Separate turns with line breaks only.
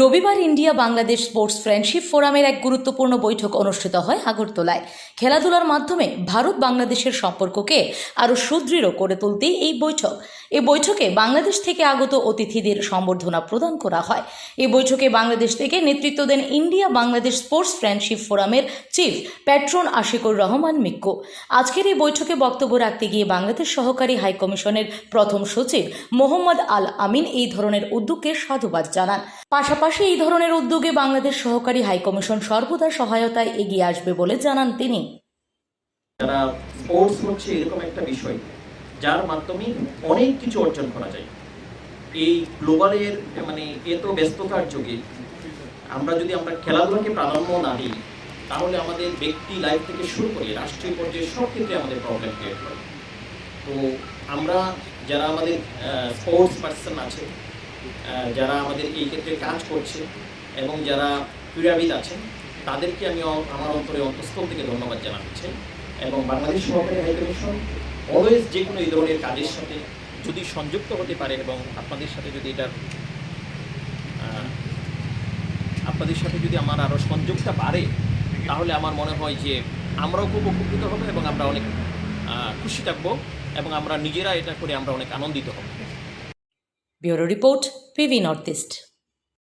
রবিবার India Bangladesh sports friendship ফোরামের এক গুরুত্বপূর্ণ বৈঠক অনুষ্ঠিত হয় আগরতলায়। খেলাধুলার মাধ্যমে ভারত বাংলাদেশের সম্পর্ককে আরও সুদৃঢ় করে তুলতেই এই বৈঠক। এই বৈঠকে বাংলাদেশ থেকে আগত অতিথিদের সম্বর্ধনা প্রদান করা হয়। এই বৈঠকে বাংলাদেশ থেকে নেতৃত্ব দেন ইন্ডিয়া বাংলাদেশ স্পোর্টস ফ্রেন্ডশিপ ফোরামের চিফ প্যাট্রন আশিকুর রহমান মিক্কু। আজকের এই বৈঠকে বক্তব্য রাখতে গিয়ে বাংলাদেশ সহকারী হাইকমিশনের প্রথম সচিব মোহাম্মদ আল আমিন এই ধরনের উদ্যোগকে সাধুবাদ জানান। পাশাপাশি এই ধরনের উদ্যোগে বাংলাদেশ সহকারী হাইকমিশন সর্বদা সহায়তায় এগিয়ে আসবে বলে জানান তিনি।
যারা স্পোর্টস হচ্ছে এরকম একটা বিষয়, যার মাধ্যমে অনেক কিছু অর্জন করা যায়। এই গ্লোবালের মানে এত ব্যস্ততার যুগে। আমরা যদি আমরা খেলাধুলাকে প্রাধান্য না দিই, তাহলে আমাদের ব্যক্তি লাইফ থেকে শুরু করে রাষ্ট্রীয় পর্যায়ে সব ক্ষেত্রে আমাদের প্রবলেম ক্রিয়েট করে তো আমরা যারা আমাদের স্পোর্টস পার্সন আছে যারা আমাদের এই ক্ষেত্রে কাজ করছে এবং যারা ক্রীড়াবিদ আছেন তাদেরকে আমি আমার অন্তরে অন্তঃস্থল থেকে ধন্যবাদ জানাতে চাই এবং বাংলাদেশ সরকারি হাইকমিশন অলওয়েজ যে কোনো এই ধরনের কাজের সাথে যদি সংযুক্ত হতে পারে এবং আপনাদের সাথে যদি আহ, আপনাদের সাথে যদি আমার আরও সংযোগটা বাড়ে তাহলে আমার মনে হয় যে আমরাও খুব উপকৃত হব এবং আমরা অনেক খুশি থাকব এবং আমরা নিজেরা এটা করে আমরা অনেক আনন্দিত হব।
Bureau Report, PV Northeast.